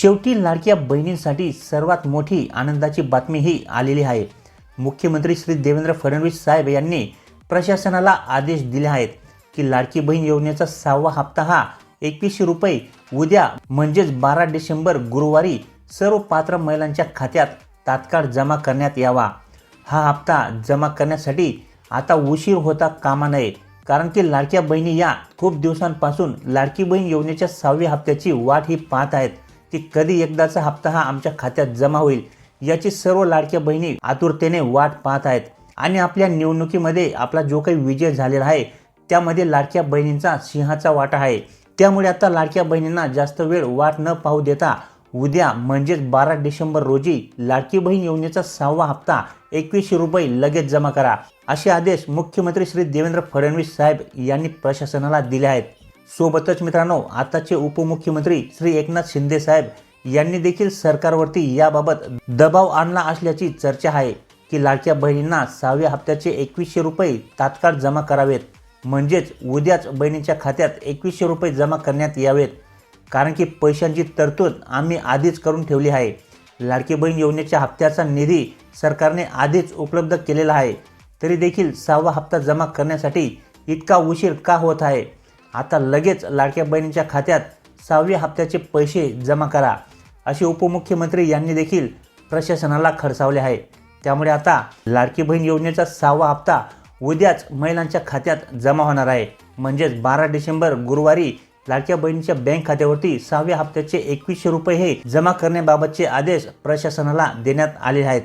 शेवटी लाडक्या बहिणींसाठी सर्वात मोठी आनंदाची बातमी ही आलेली आहे. मुख्यमंत्री श्री देवेंद्र फडणवीस साहेब यांनी प्रशासनाला आदेश दिले आहेत की लाडकी बहीण योजनेचा सहावा हप्ता हा एकवीसशे रुपये उद्या म्हणजेच बारा डिसेंबर गुरुवारी सर्व पात्र महिलांच्या खात्यात तात्काळ जमा करण्यात यावा. हा हप्ता जमा करण्यासाठी आता उशीर होता कामा नये कारण की लाडक्या बहिणी या खूप दिवसांपासून लाडकी बहीण योजनेच्या सहाव्या हप्त्याची वाट ही पाहत आहेत. की कधी एकदाचा हप्ता हा आमच्या खात्यात जमा होईल याची सर्व लाडक्या बहिणी आतुरतेने वाट पाहत आहेत. आणि आपल्या निवडणुकीमध्ये आपला जो काही विजय झालेला आहे त्यामध्ये लाडक्या बहिणींचा सिंहाचा वाटा आहे. त्यामुळे आता लाडक्या बहिणींना जास्त वेळ वाट न पाहू देता उद्या म्हणजेच बारा डिसेंबर रोजी लाडकी बहीण योजनेचा सहावा हप्ता एकवीसशे रुपये लगेच जमा करा असे आदेश मुख्यमंत्री श्री देवेंद्र फडणवीस साहेब यांनी प्रशासनाला दिले आहेत. सोबतच मित्रांनो आताचे उपमुख्यमंत्री श्री एकनाथ शिंदे साहेब यांनी देखील सरकारवरती याबाबत दबाव आणला असल्याची चर्चा आहे की लाडक्या बहिणींना सहाव्या हप्त्याचे एकवीसशे रुपये तात्काळ जमा करावेत. म्हणजेच उद्याच बहिणींच्या खात्यात एकवीसशे रुपये जमा करण्यात यावेत. कारण की पैशांची तरतूद आम्ही आधीच करून ठेवली आहे. लाडकी बहीण योजनेच्या हप्त्याचा निधी सरकारने आधीच उपलब्ध केलेला आहे. तरी देखील सहावा हप्ता जमा करण्यासाठी इतका उशीर का होत आहे? आता लगेच लाडक्या बहिणीच्या खात्यात सहाव्या हप्त्याचे पैसे जमा करा असे उपमुख्यमंत्री यांनी देखील प्रशासनाला खडसावले आहे. त्यामुळे आता लाडकी बहीण योजनेचा सहावा हप्ता उद्याच महिलांच्या खात्यात जमा होणार आहे. म्हणजेच बारा डिसेंबर गुरुवारी लाडक्या बहिणीच्या बँक खात्यावरती सहाव्या हप्त्याचे एकवीसशे रुपये हे जमा करण्याबाबतचे आदेश प्रशासनाला देण्यात आले आहेत.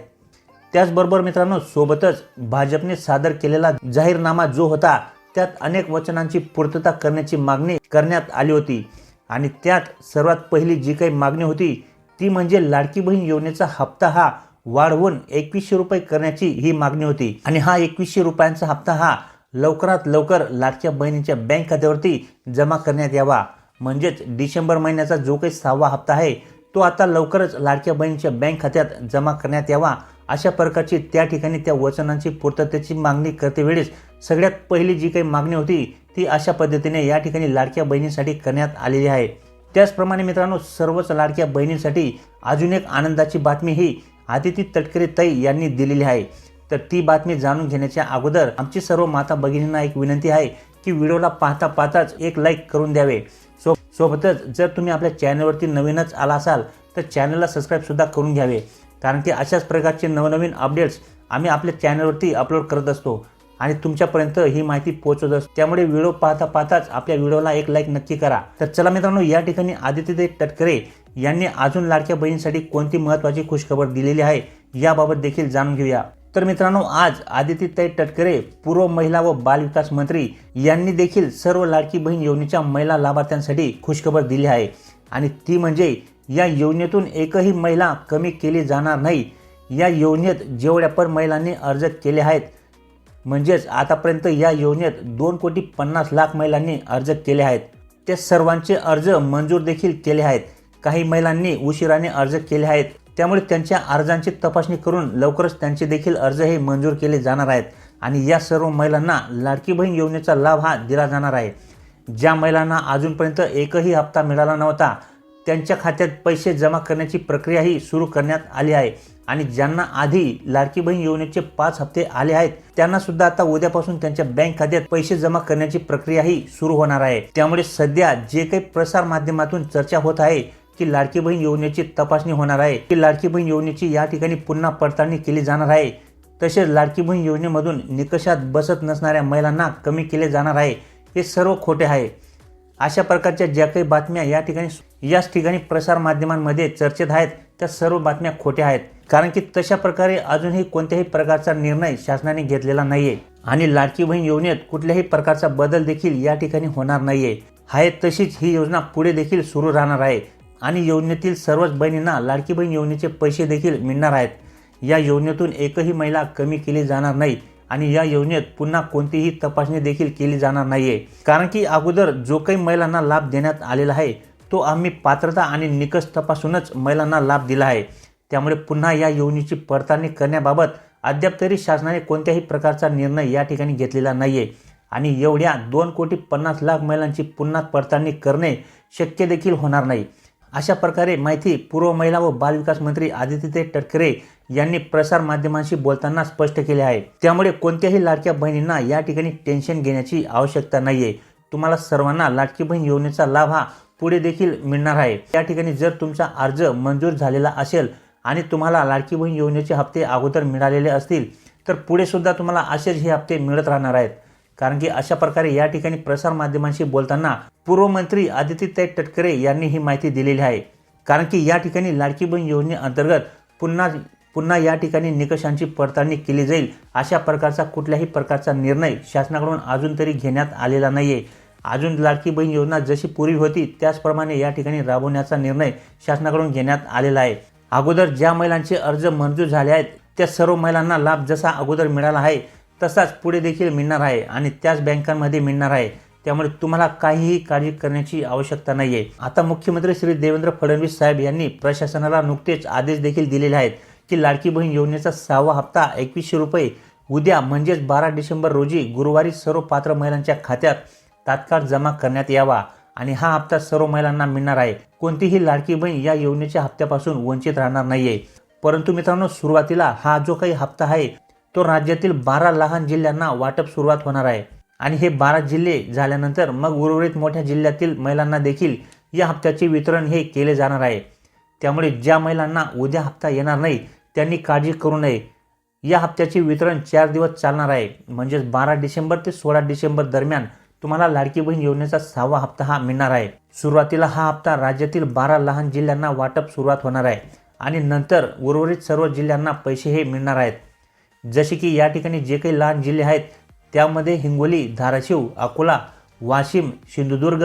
त्याचबरोबर मित्रांनो सोबतच भाजपने सादर केलेला जाहीरनामा जो होता त्यात अनेक वचनांची पूर्तता करण्याची मागणी करण्यात आली होती. आणि त्यात सर्वात पहिली जी काही मागणी होती ती म्हणजे लाडकी बहीण योजनेचा हप्ता हा वाढवून एकवीसशे रुपये करण्याची ही मागणी होती. आणि हा एकवीसशे रुपयांचा हप्ता हा लवकरात लवकर लाडक्या बहिणीच्या बँक खात्यावरती जमा करण्यात यावा. म्हणजेच डिसेंबर महिन्याचा जो काही सहावा हप्ता आहे तो आता लवकरच लाडक्या बहिणीच्या बँक खात्यात जमा करण्यात यावा अशा प्रकारची त्या ठिकाणी त्या वचनांची पूर्ततेची मागणी करते वेळेस सगळ्यात पहिली जी काही मागणी होती ती अशा पद्धतीने या ठिकाणी लाडक्या बहिणींसाठी करण्यात आलेली आहे. त्याचप्रमाणे मित्रांनो सर्वच लाडक्या बहिणींसाठी अजून एक आनंदाची बातमी ही आदिती तटकरे ताई यांनी दिलेली आहे. तर ती बातमी जाणून घेण्याच्या अगोदर आमची सर्व माता भगिनींना एक विनंती आहे की व्हिडिओला पाहता पाहताच एक लाईक करून द्यावे. सो सोबतच जर तुम्ही आपल्या चॅनलवरती नवीनच आला असाल तर चॅनलला सबस्क्राईबसुद्धा करून घ्यावे. कारण की अशाच प्रकारचे नवनवीन अपडेट्स आम्ही आपल्या चॅनलवरती अपलोड करत असतो आणि तुमच्यापर्यंत ही माहिती पोहोचवत असतो. त्यामुळे व्हिडिओ पाहता पाहताच आपल्या व्हिडिओला एक लाईक नक्की करा. तर चला मित्रांनो या ठिकाणी आदित्यदेव तटकरे यांनी अजून लाडक्या बहिणीसाठी कोणती महत्त्वाची खुशखबर दिलेली आहे याबाबत देखील जाणून घेऊया. तर मित्रांनो आज आदित्यताई तटकरे पूर्व महिला व बालविकास मंत्री यांनी देखील सर्व लाडकी बहीण योजनेच्या महिला लाभार्थ्यांसाठी खुशखबर दिली आहे. आणि ती म्हणजे या योजनेतून एकही महिला कमी केली जाणार नाही. या योजनेत जेवढ्या पण महिलांनी अर्ज केले आहेत म्हणजेच आतापर्यंत या योजनेत दोन कोटी पन्नास लाख महिलांनी अर्ज केले आहेत. त्या सर्वांचे अर्ज मंजूर देखील केले आहेत. काही महिलांनी उशिराने अर्ज केले आहेत. त्यामुळे त्यांच्या अर्जांची तपासणी करून लवकरच त्यांचे देखील अर्ज हे मंजूर केले जाणार आहेत. आणि या सर्व महिलांना लाडकी बहीण योजनेचा लाभ हा दिला जाणार आहे. ज्या महिलांना अजूनपर्यंत एकही हप्ता मिळाला नव्हता त्यांच्या खात्यात पैसे जमा करण्याची प्रक्रियाही सुरू करण्यात आली आहे. आणि ज्यांना आधी लाडकी बहीण योजनेचे पाच हप्ते आले आहेत त्यांना सुद्धा आता उद्यापासून त्यांच्या बँक खात्यात पैसे जमा करण्याची प्रक्रियाही सुरू होणार आहे. त्यामुळे सध्या जे काही प्रसार माध्यमातून चर्चा होत आहे की लाडकी बहीण योजनेची तपासणी होणार आहे की लाडकी बहीण योजनेची या ठिकाणी पुन्हा पडताळणी केली जाणार आहे तसेच लाडकी बहीण योजनेमधून निकषात बसत नसणाऱ्या महिलांना कमी केले जाणार आहे हे सर्व खोटे आहे. अशा प्रकारच्या ज्या काही बातम्या या ठिकाणी याच ठिकाणी प्रसार माध्यमांमध्ये चर्चेत आहेत त्या सर्व बातम्या खोट्या आहेत. कारण की तशा प्रकारे अजूनही कोणत्याही प्रकारचा निर्णय शासनाने घेतलेला नाहीये आणि लाडकी बहीण योजनेत कुठल्याही प्रकारचा बदल देखील या ठिकाणी होणार नाहीये. आहे तशीच ही योजना पुढे देखील सुरू राहणार आहे आणि योजनेतील सर्वच बहिणींना लाडकी बहीण योजनेचे पैसे देखील मिळणार आहेत. या योजनेतून एकही महिला कमी केली जाणार नाही. आणि या योजनेत पुन्हा कोणतीही तपासणी देखील केली जाणार नाहीये. कारण की अगोदर जो काही महिलांना लाभ देण्यात आलेला आहे तो आम्ही पात्रता आणि निकष तपासूनच महिलांना लाभ दिला आहे. त्यामुळे पुन्हा या योजनेची पडताळणी करण्याबाबत अद्याप तरी शासनाने कोणत्याही प्रकारचा निर्णय या ठिकाणी घेतलेला नाहीये. आणि एवढ्या दोन कोटी पन्नास लाख महिलांची पुन्हा पडताळणी करणे शक्य देखील होणार नाही. अशा प्रकारे माहिती पूर्व महिला व बालविकास मंत्री आदित्य टटकरे यांनी प्रसार माध्यमांशी बोलताना स्पष्ट केले आहे. त्यामुळे कोणत्याही लाडक्या बहिणींना या ठिकाणी टेन्शन घेण्याची आवश्यकता नाहीये. तुम्हाला सर्वांना लाडकी बहीण योजनेचा लाभ हा पुढे देखील मिळणार आहे. या ठिकाणी जर तुमचा अर्ज मंजूर झालेला असेल आणि तुम्हाला लाडकी बहीण योजनेचे हप्ते अगोदर मिळालेले असतील तर पुढे सुद्धा तुम्हाला असेच हे हप्ते मिळत राहणार आहेत. कारण की अशा प्रकारे या ठिकाणी प्रसार माध्यमांशी बोलताना पूर्व मंत्री आदित्य तटकरे यांनी ही माहिती दिलेली आहे. कारण की या ठिकाणी लाडकी बहीण योजनेअंतर्गत पुन्हा पुन्हा या ठिकाणी निकषांची पडताळणी केली जाईल अशा प्रकारचा कुठल्याही प्रकारचा निर्णय शासनाकडून अजून तरी घेण्यात आलेला नाही आहे अजून लाडकी बहीण योजना जशी पूर्वी होती त्याचप्रमाणे या ठिकाणी राबवण्याचा निर्णय शासनाकडून घेण्यात आलेला आहे. अगोदर ज्या महिलांचे अर्ज मंजूर झाले आहेत त्या सर्व महिलांना लाभ जसा अगोदर मिळाला आहे तसाच पुढे देखील मिळणार आहे आणि त्याच बँकांमध्ये मिळणार आहे. त्यामुळे तुम्हाला काहीही काळजी करण्याची आवश्यकता नाही आहे आता मुख्यमंत्री श्री देवेंद्र फडणवीस साहेब यांनी प्रशासनाला नुकतेच आदेश देखील दिलेले आहेत की लाडकी बहीण योजनेचा सहावा हप्ता एकवीसशे रुपये उद्या म्हणजेच बारा डिसेंबर रोजी गुरुवारी सर्व पात्र महिलांच्या खात्यात तात्काळ जमा करण्यात यावा आणि हा हप्ता सर्व महिलांना मिळणार आहे. कोणतीही लाडकी बहीण या योजनेच्या हप्त्यापासून वंचित राहणार नाहीये. परंतु मित्रांनो सुरुवातीला हा जो काही हप्ता आहे तो राज्यातील बारा लहान जिल्ह्यांना वाटप सुरुवात होणार आहे. आणि हे बारा जिल्हे झाल्यानंतर मग उर्वरित मोठ्या जिल्ह्यातील महिलांना देखील या हप्त्याचे वितरण हे केले जाणार आहे. त्यामुळे ज्या महिलांना उद्या हप्ता येणार नाही त्यांनी काळजी करू नये. या हप्त्याचे वितरण चार दिवस चालणार आहे. म्हणजेच बारा डिसेंबर ते सोळा डिसेंबर दरम्यान तुम्हाला लाडकी बहीण योजनेचा सहावा हप्ता हा मिळणार आहे. सुरुवातीला हा हप्ता राज्यातील बारा लहान जिल्ह्यांना वाटप सुरुवात होणार आहे. आणि नंतर उर्वरित सर्व जिल्ह्यांना पैसे हे मिळणार आहेत. जसे की या ठिकाणी जे काही लहान जिल्हे आहेत त्यामध्ये हिंगोली धाराशिव अकोला वाशिम सिंधुदुर्ग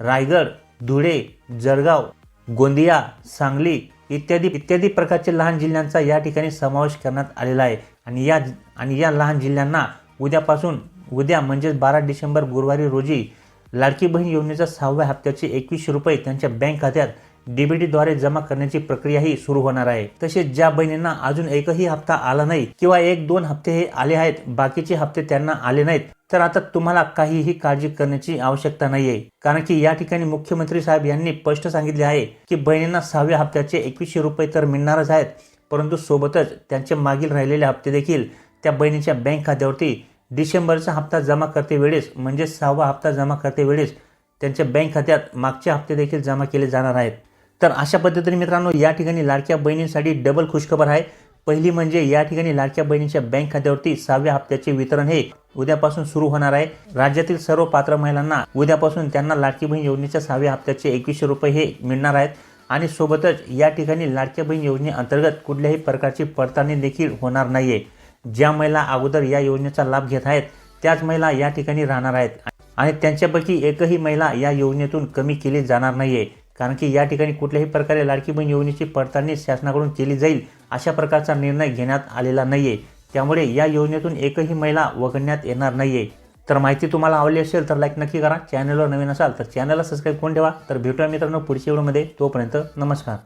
रायगड धुळे जळगाव गोंदिया सांगली इत्यादी इत्यादी प्रकारचे लहान जिल्ह्यांचा या ठिकाणी समावेश करण्यात आलेला आहे. आणि या आणि या लहान जिल्ह्यांना उद्यापासून उद्या म्हणजेच बारा डिसेंबर गुरुवारी रोजी लाडकी बहीण योजनेच्या सहाव्या हप्त्याचे एकवीसशे रुपये त्यांच्या बँक खात्यात डीबीटीद्वारे जमा करण्याची प्रक्रियाही सुरू होणार आहे. तसेच ज्या बहिणींना अजून एकही हप्ता आला नाही किंवा एक दोन हप्ते हे आले आहेत बाकीचे हप्ते त्यांना आले नाहीत तर आता तुम्हाला काहीही काळजी करण्याची आवश्यकता नाहीये. कारण की या ठिकाणी मुख्यमंत्री साहेब यांनी स्पष्ट सांगितले आहे की बहिणींना सहाव्या हप्त्याचे एकवीसशे रुपये तर मिळणारच आहेत परंतु सोबतच त्यांचे मागील राहिलेले हप्ते देखील त्या बहिणीच्या बँक खात्यावरती डिसेंबरचा हप्ता जमा करते वेळेस म्हणजे सहावा हप्ता जमा करते वेळेस त्यांच्या बँक खात्यात मागचे हप्ते देखील जमा केले जाणार आहेत. तर अशा पद्धतीने मित्रांनो या ठिकाणी लाडक्या बहिणींसाठी डबल खुशखबर आहे. पहिली म्हणजे या ठिकाणी लाडक्या बहिणीच्या बँक खात्यावरती सहाव्या हप्त्याचे वितरण हे उद्यापासून सुरू होणार आहे. राज्यातील सर्व पात्र महिलांना उद्यापासून त्यांना लाडकी बहीण योजनेच्या सहाव्या हप्त्याचे एकवीसशे रुपये हे मिळणार आहेत. आणि सोबतच या ठिकाणी लाडक्या बहीण योजनेअंतर्गत कुठल्याही प्रकारची पडताळणी देखील होणार नाही आहे ज्या महिला अगोदर या योजनेचा लाभ घेत आहेत त्याच महिला या ठिकाणी राहणार आहेत. आणि त्यांच्यापैकी एकही महिला या योजनेतून कमी केली जाणार नाही आहे कारण की या ठिकाणी कुठल्याही प्रकारे लाडकी बहीण योजनेची पडताळणी शासनाकडून केली जाईल अशा प्रकारचा निर्णय घेण्यात आलेला नाही आहे त्यामुळे या योजनेतून एकही महिला वगळण्यात येणार नाही आहे तर माहिती तुम्हाला आवडली असेल तर लाईक नक्की करा. चॅनलवर नवीन असाल तर चॅनलला सबस्क्राईब करून ठेवा. तर भेटूया मित्रांनो पुढच्या व्हिडिओमध्ये तोपर्यंत नमस्कार.